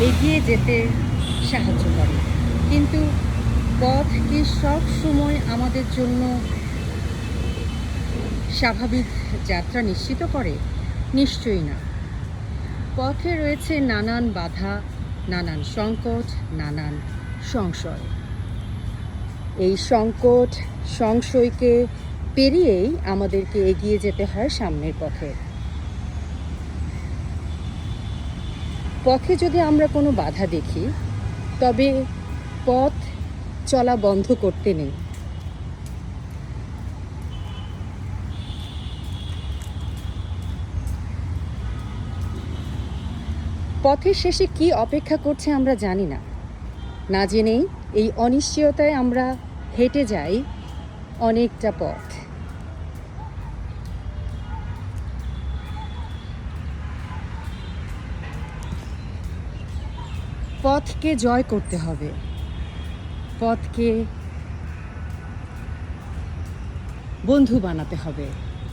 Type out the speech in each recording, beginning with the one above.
এগিয়ে যেতে সাহায্য করে। কিন্তু পথ কি সব সময় আমাদের জন্য স্বাভাবিক যাত্রা নিশ্চিত করে? নিশ্চয়ই না। পথে রয়েছে নানান বাধা, নানান সংকট, নানান সংশয়। এই সংকট, সংশয়কে পেরিয়েই আমাদেরকে এগিয়ে যেতে হয় সামনের পথে। পথে যদি আমরা কোনো বাধা দেখি, তবে পথ চলা বন্ধ করতে নেই। পথের শেষে কি অপেক্ষা করছে আমরা জানি না। না জেনেই এই অনিশ্চয়তায় আমরা হেঁটে যাই অনেকটা পথ। পথকে জয় করতে হবে। পথকে বন্ধু বানাতে হবে।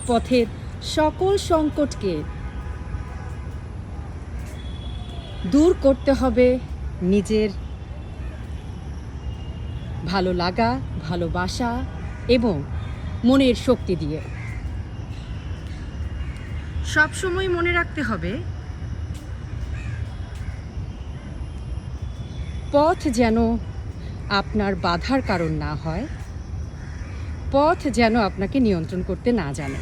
পথের সকল সংকটকে দূর করতে হবে নিজের ভালো লাগা, ভালোবাসা এবং মনের শক্তি দিয়ে। সবসময় মনে রাখতে হবে পথ যেন আপনার বাধার কারণ না হয়, পথ যেন আপনাকে নিয়ন্ত্রণ করতে না জানে।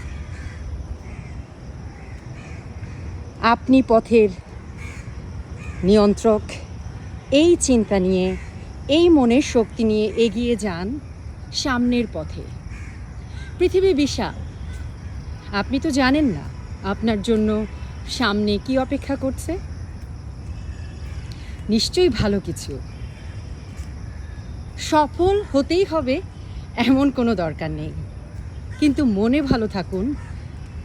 আপনি পথের নিয়ন্ত্রক, এই চিন্তা নিয়ে, এই মনের শক্তি নিয়ে এগিয়ে যান সামনের পথে। পৃথিবী বিশাল, আপনি তো জানেন না আপনার জন্য সামনে কি অপেক্ষা করছে। নিশ্চয়ই ভালো কিছু। সফল হতেই হবে এমন কোনো দরকার নেই। কিন্তু মনে ভালো থাকুন,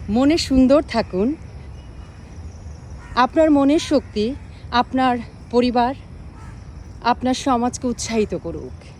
মনে সুন্দর থাকুন। আপনার মনের শক্তি, আপনার পরিবার, আপনার সমাজকে উৎসাহিত করুক।